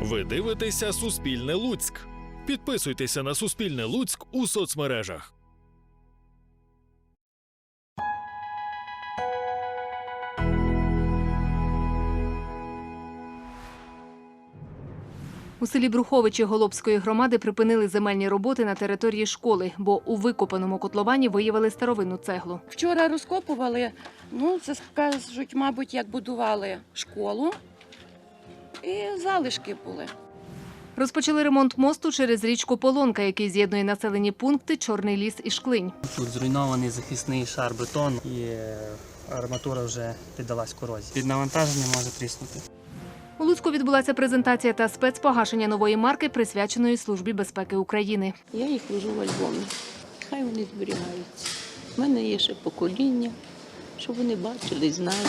Ви дивитеся Суспільне Луцьк. Підписуйтеся на Суспільне Луцьк у соцмережах. У селі Бруховичі Голобської громади припинили земельні роботи на території школи, бо у викопаному котловані виявили старовинну цеглу. Вчора розкопували, ну це скажуть, мабуть, як будували школу, і залишки були. Розпочали ремонт мосту через річку Полонка, який з'єднує населені пункти Чорний ліс і Шклинь. Тут зруйнований захисний шар бетону і е, арматура вже піддалась корозії. Під навантаженням може тріснути. У Луцьку відбулася презентація та спецпогашення нової марки, присвяченої службі безпеки України. Я їх ложу в альбоми. Хай вони зберігаються. У мене є ще покоління, щоб вони бачили і знали.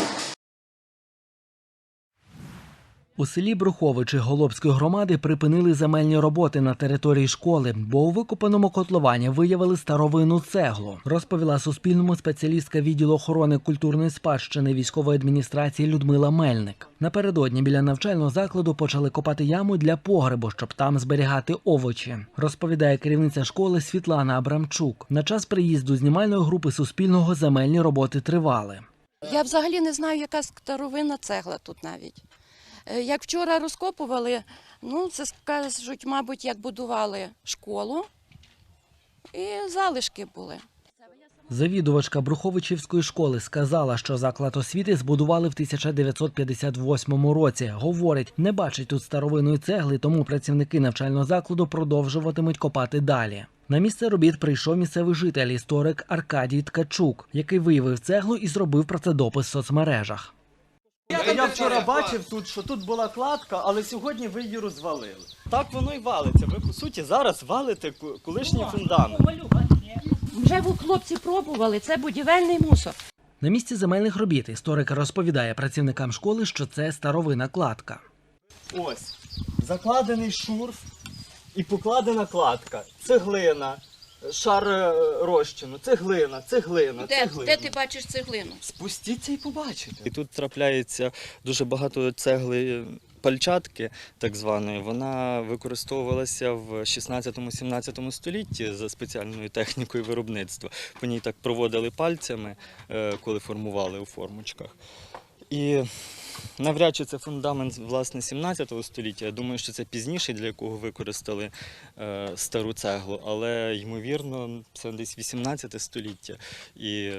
У селі Бруховичі Голобської громади припинили земельні роботи на території школи, бо у викопаному котловані виявили старовинну цеглу. Розповіла Суспільному спеціалістка відділу охорони культурної спадщини військової адміністрації Людмила Мельник. Напередодні біля навчального закладу почали копати яму для погребу, щоб там зберігати овочі. Розповідає керівниця школи Світлана Абрамчук. На час приїзду знімальної групи Суспільного земельні роботи тривали. Я взагалі не знаю, яка старовинна цегла тут навіть. Е, Як вчора розкопували, ну це скажуть, мабуть, як будували школу, і залишки були. Завідувачка Бруховичівської школи сказала, що заклад освіти збудували в 1958 році. Говорить, не бачить тут старовинної цегли, тому працівники навчального закладу продовжуватимуть копати далі. На місце робіт прийшов місцевий житель, історик Аркадій Ткачук, який виявив цеглу і зробив про це допис в соцмережах. Я вчора бачив тут, що тут була кладка, але сьогодні ви її розвалили. Так воно і валиться. Ви по суті зараз валите колишній фундамент. Вже ви, хлопці пробували, це будівельний мусор. На місці земельних робіт історик розповідає працівникам школи, що це старовина кладка. Ось закладений шурф і покладена кладка. Цеглина, шар е, розчину, цеглина, цеглина, Де, цеглина. де ти бачиш цеглину? Спустіться і побачите. І тут трапляється дуже багато цегли пальчатки, так званої. Вона використовувалася в 16-17 столітті за спеціальною технікою виробництва. По ній так проводили пальцями, е, коли формували у формочках. І навряд чи це фундамент власне 17 століття. Я думаю, що це пізніше, для якого використали е, стару цеглу, але ймовірно, це десь 18 століття. І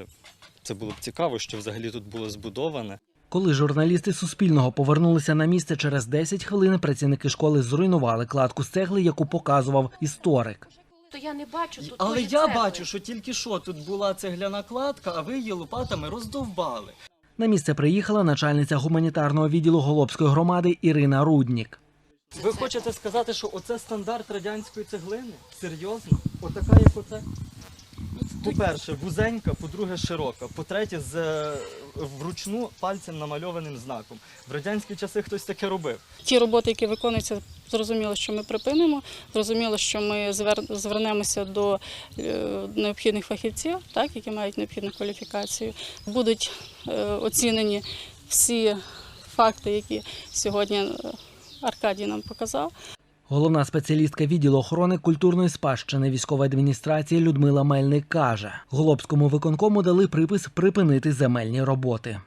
це було б цікаво, що взагалі тут було збудоване. Коли журналісти Суспільного повернулися на місце через 10 хвилин, працівники школи зруйнували кладку з цегли, яку показував історик. То я не бачу тут. Але я цегли. бачу, що тільки що тут була цегляна кладка, а ви її лопатами роздовбали. На місце приїхала начальниця гуманітарного відділу Голобської громади Ірина Руднік. Ви хочете сказати, що оце стандарт радянської цеглини? Серйозно? Отака, як оце? По-перше, вузенька, по-друге, широка, по-третє, з е, вручну пальцем намальованим знаком. В радянські часи хтось таке робив. Ті роботи, які виконуються, зрозуміло, що ми припинимо. Зрозуміло, що ми звер- звернемося до е, необхідних фахівців, так, які мають необхідну кваліфікацію. Будуть е, оцінені всі факти, які сьогодні Аркадій нам показав. Головна спеціалістка відділу охорони культурної спадщини військової адміністрації Людмила Мельник каже: Голобському виконкому дали припис припинити земельні роботи.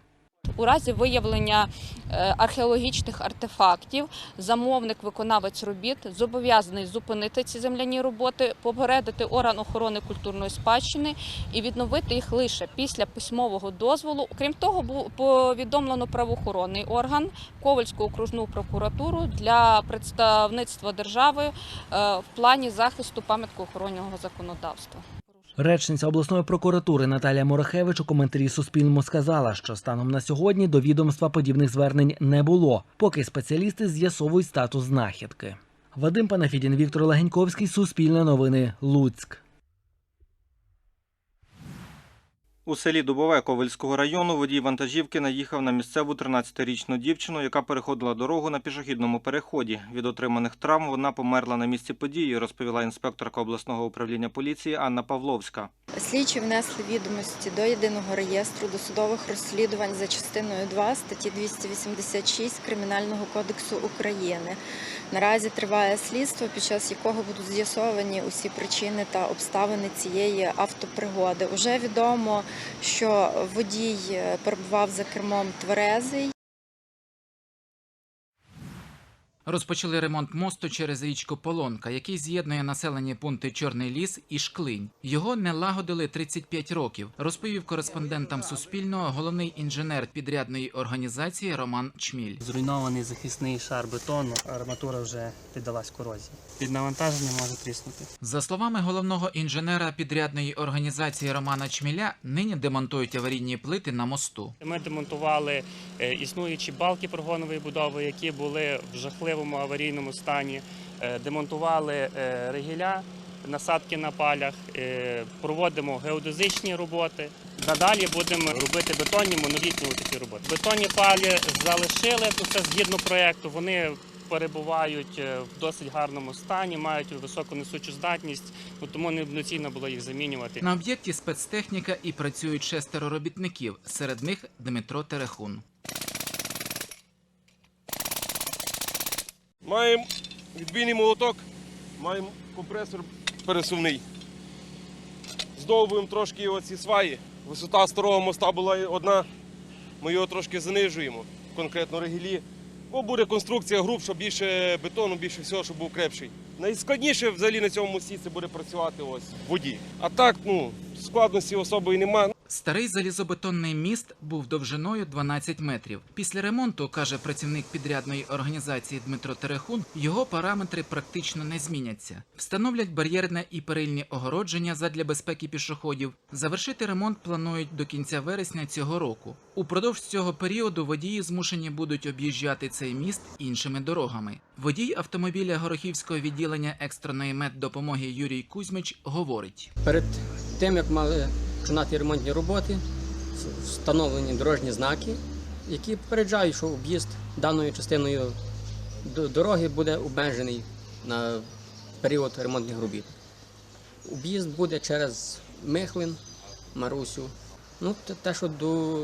У разі виявлення е, археологічних артефактів замовник, виконавець робіт зобов'язаний зупинити ці земляні роботи, попередити орган охорони культурної спадщини і відновити їх лише після письмового дозволу. Крім того, було повідомлено правоохоронний орган Ковальську окружну прокуратуру для представництва держави е, в плані захисту пам'яткоохоронного законодавства. Речниця обласної прокуратури Наталія Морахевич у коментарі Суспільному сказала, що станом на сьогодні до відомства подібних звернень не було, поки спеціалісти з'ясовують статус знахідки. Вадим Панафідін, Віктор Легеньковський, Суспільне новини, Луцьк. У селі Дубове Ковельського району водій вантажівки наїхав на місцеву 13-річну дівчину, яка переходила дорогу на пішохідному переході. Від отриманих травм вона померла на місці події, розповіла інспекторка обласного управління поліції Анна Павловська. Слідчі внесли відомості до єдиного реєстру досудових розслідувань за частиною 2 статті 286 Кримінального кодексу України. Наразі триває слідство, під час якого будуть з'ясовані усі причини та обставини цієї автопригоди. Уже відомо, що водій е, перебував за кермом тверезий. Розпочали ремонт мосту через річку Полонка, який з'єднує населені пункти Чорний ліс і Шклинь. Його не лагодили 35 років, розповів кореспондентам Суспільного головний інженер підрядної організації Роман Чміль. Зруйнований захисний шар бетону, арматура вже піддалась корозії. Під навантаженням може тріснути. За словами головного інженера підрядної організації Романа Чміля, нині демонтують аварійні плити на мосту. Ми демонтували е, існуючі балки прогонової будови, які були в жахливому аварійному стані. Е, Демонтували е, ригіля, насадки на палях, е, проводимо геодезичні роботи. Надалі будемо робити бетонні монолітні такі роботи. Бетонні палі залишили, це згідно проєкту. Вони перебувають в досить гарному стані, мають високу несучу здатність, ну, тому недоцільно було їх замінювати. На об'єкті спецтехніка і працюють шестеро робітників. Серед них Дмитро Терехун. Маємо відбійний молоток, маємо компресор пересувний. Здовбуємо трошки оці сваї. Висота старого моста була одна. Ми його трошки занижуємо, конкретно регілі. Бо буде конструкція грубша, більше бетону, більше всього, щоб був крепший. Найскладніше взагалі на цьому мості це буде працювати ось воді. А так, ну, складності особої немає. Старий залізобетонний міст був довжиною 12 метрів. Після ремонту, каже працівник підрядної організації Дмитро Терехун, його параметри практично не зміняться. Встановлять бар'єрне і перильні огородження задля безпеки пішоходів. Завершити ремонт планують до кінця вересня цього року. Упродовж цього періоду водії змушені будуть об'їжджати цей міст іншими дорогами. Водій автомобіля Горохівського відділення екстреної меддопомоги Юрій Кузьмич говорить. Перед тим, як мали починати ремонтні роботи, встановлені дорожні знаки, які попереджають, що об'їзд даною частиною дороги буде обмежений на період ремонтних робіт. Об'їзд буде через Михлин, Марусю. Ну, те- що до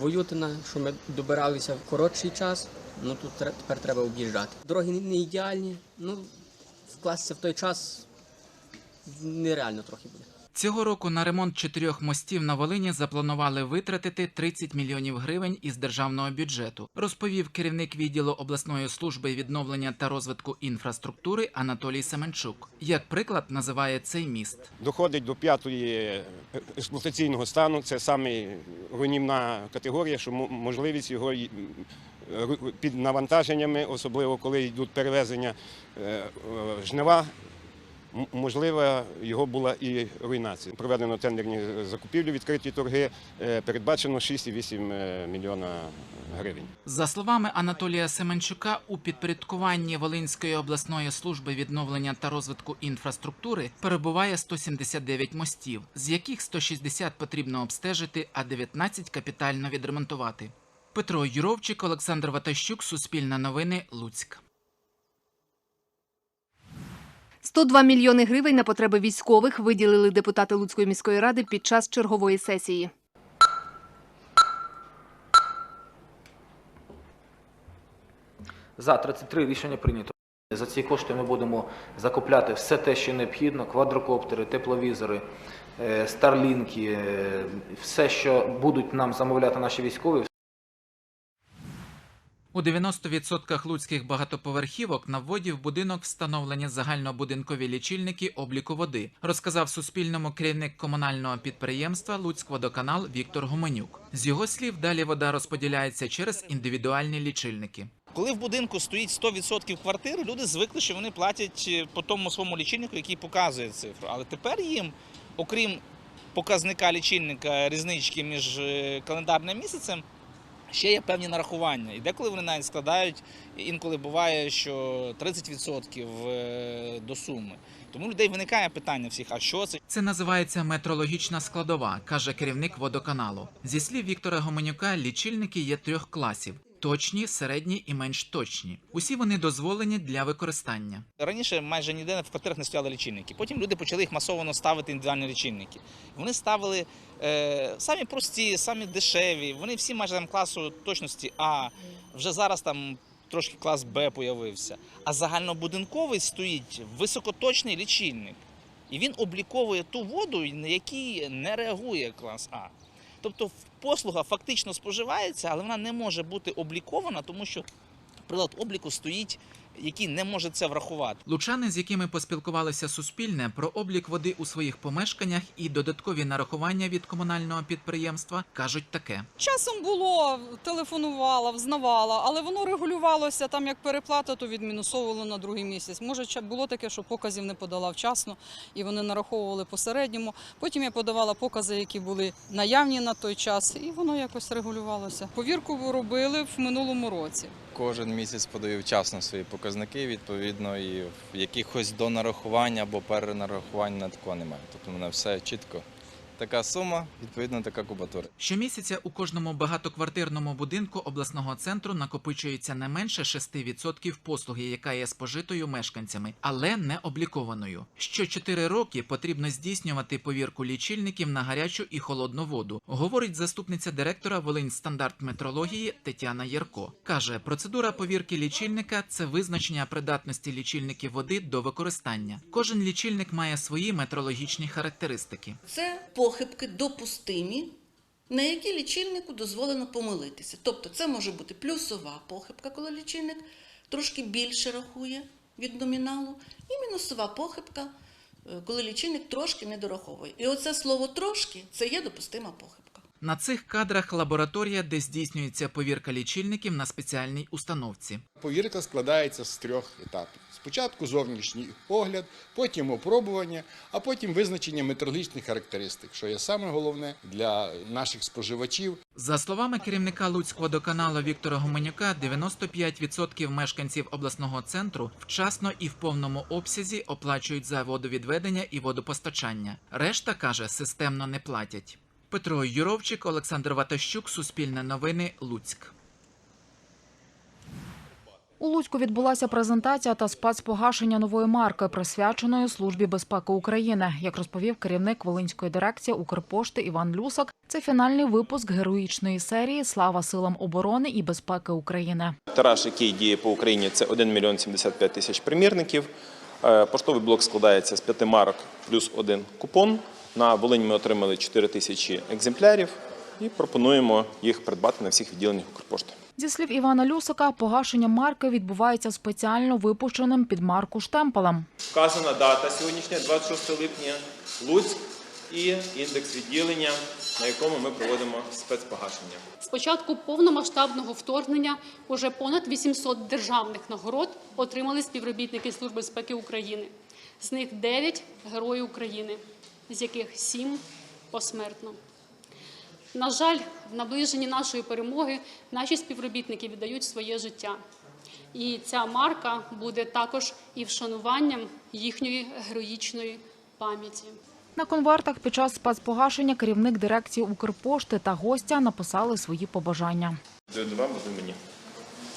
Воютина, що ми добиралися в коротший час, ну тут тепер треба об'їжджати. Дороги не ідеальні, ну вкластися в той час нереально трохи буде. Цього року на ремонт чотирьох мостів на Волині запланували витратити 30 мільйонів гривень із державного бюджету, розповів керівник відділу обласної служби відновлення та розвитку інфраструктури Анатолій Семенчук. Як приклад називає цей міст. доходить до п'ятої експлуатаційного стану. Це саме руйнівна категорія, що мо- можливість його й- під навантаженнями, особливо коли йдуть перевезення е, е, жнива. М- Можлива його була і руйнація. Проведено тендерні закупівлі, відкриті торги. е, Передбачено 6,8 е, мільйона гривень. За словами Анатолія Семенчука, у підпорядкуванні Волинської обласної служби відновлення та розвитку інфраструктури перебуває 179 мостів, з яких 160 потрібно обстежити, а 19 капітально відремонтувати. Петро Юровчик, Олександр Ватащук, Суспільне новини, Луцьк. 102 мільйони гривень на потреби військових виділили депутати Луцької міської ради під час чергової сесії. За 33 рішення прийнято. За ці кошти ми будемо закупляти все те, що необхідно: квадрокоптери, тепловізори, е, старлінки, е, все, що будуть нам замовляти наші військові. У 90% луцьких багатоповерхівок на вводі в будинок встановлені загальнобудинкові лічильники обліку води, розказав Суспільному керівник комунального підприємства Луцькводоканал Віктор Гуменюк. З його слів, далі вода розподіляється через індивідуальні лічильники. Коли в будинку стоїть 100% квартир, люди звикли, що вони платять е, по тому своєму лічильнику, який показує цифру. Але тепер їм, окрім показника лічильника різнички між е, календарним місяцем, ще є певні нарахування. І деколи вони навіть складають, інколи буває, що 30% е, до суми. Тому людей виникає питання всіх, а що це? Це називається метрологічна складова, каже керівник водоканалу. Зі слів Віктора Гоменюка, лічильники є трьох класів: точні, середні і менш точні. Усі вони дозволені для використання. Раніше майже ніде в квартирах не стояли лічильники. Потім люди почали їх масово ставити індивідуальні лічильники. Вони ставили е, самі прості, самі дешеві. Вони всі майже там класу точності А. Вже зараз там трошки клас Б появився. А загальнобудинковий стоїть високоточний лічильник. І він обліковує ту воду, на якій не реагує клас А. Тобто послуга фактично споживається, але вона не може бути облікована, тому що прилад обліку стоїть, який не може це врахувати. Лучани, з якими поспілкувалися Суспільне, про облік води у своїх помешканнях і додаткові нарахування від комунального підприємства кажуть таке. Часом було, телефонувала, взнавала, але воно регулювалося там як переплата, то відмінусовувало на другий місяць. Може, ча- було таке, що показів не подала вчасно, і вони нараховували по середньому. Потім я подавала покази, які були наявні на той час, і воно якось регулювалося. Повірку робили в минулому році. Кожен місяць подаю вчасно свої показники, відповідно, і якихось донарахувань або перенарахувань на такого немає. Тобто в мене все чітко. Така сума, відповідно, така кубатура. Щомісяця у кожному багатоквартирному будинку обласного центру накопичується не менше 6% послуги, яка є спожитою мешканцями, але не облікованою. Що 4 роки потрібно здійснювати повірку лічильників на гарячу і холодну воду, говорить заступниця директора Волинь стандарт метрології Тетяна Єрко. Каже, процедура повірки лічильника це визначення придатності лічильників води до використання. Кожен лічильник має свої метрологічні характеристики. Це похибки допустимі, на які лічильнику дозволено помилитися. Тобто це може бути плюсова похибка, коли лічильник трошки більше рахує від номіналу, і мінусова похибка, е, коли лічильник трошки не дораховує. І оце слово трошки це є допустима похибка. На цих кадрах лабораторія, де здійснюється повірка лічильників на спеціальній установці. Повірка складається з трьох етапів. Спочатку зовнішній огляд, потім опробування, а потім визначення метрологічних характеристик, що є саме головне для наших споживачів. За словами керівника Луцького водоканалу Віктора Гуменюка, 95% мешканців обласного центру вчасно і в повному обсязі оплачують за водовідведення і водопостачання. Решта каже, системно не платять. Петро Юровчик, Олександр Ватащук, Суспільне новини, Луцьк. У Луцьку відбулася презентація та спецпогашення нової марки, присвяченої Службі безпеки України. Як розповів керівник Волинської дирекції Укрпошти Іван Люсак, це фінальний випуск героїчної серії Слава силам оборони і безпеки України. Тираж, який діє по Україні, це 1 мільйон 75 тисяч примірників. Е, Поштовий блок складається з п'яти марок плюс один купон. На Волині ми отримали 4 тисячі екземплярів і пропонуємо їх придбати на всіх відділеннях Укрпошти. Зі слів Івана Люсака, погашення марки відбувається спеціально випущеним під марку штемпелем. Вказана дата сьогоднішня, 26 липня, Луцьк і індекс відділення, на якому ми проводимо спецпогашення. З початку повномасштабного вторгнення уже понад 800 державних нагород отримали співробітники Служби безпеки України. З них 9 – герої України, з яких 7 – посмертно. На жаль, в наближенні нашої перемоги наші співробітники віддають своє життя. І ця марка буде також і вшануванням їхньої героїчної пам'яті. На конвертах під час спецпогашення керівник дирекції Укрпошти та гостя написали свої побажання. До вам мені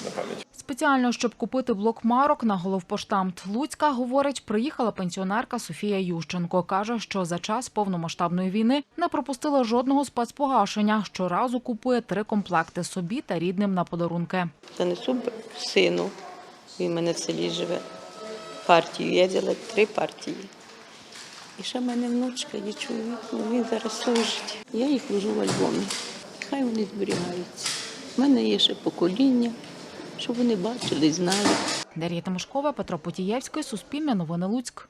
на пам'ять. Спеціально, щоб купити блок марок на головпоштамт Луцька, говорить, приїхала пенсіонерка Софія Ющенко. Каже, що за час повномасштабної війни не пропустила жодного спецпогашення. Щоразу купує три комплекти собі та рідним на подарунки. Занесу сину, він мене в селі живе. Партію. Я взяла три партії. І ще в мене внучка є чоловік, ну, він зараз служить. Я їх ложу в альбомі. Хай вони зберігаються. У мене є ще покоління, щоб вони бачили, знали. Дар'я Тимошкова, Петро Потієвський, Суспільне новини Луцьк.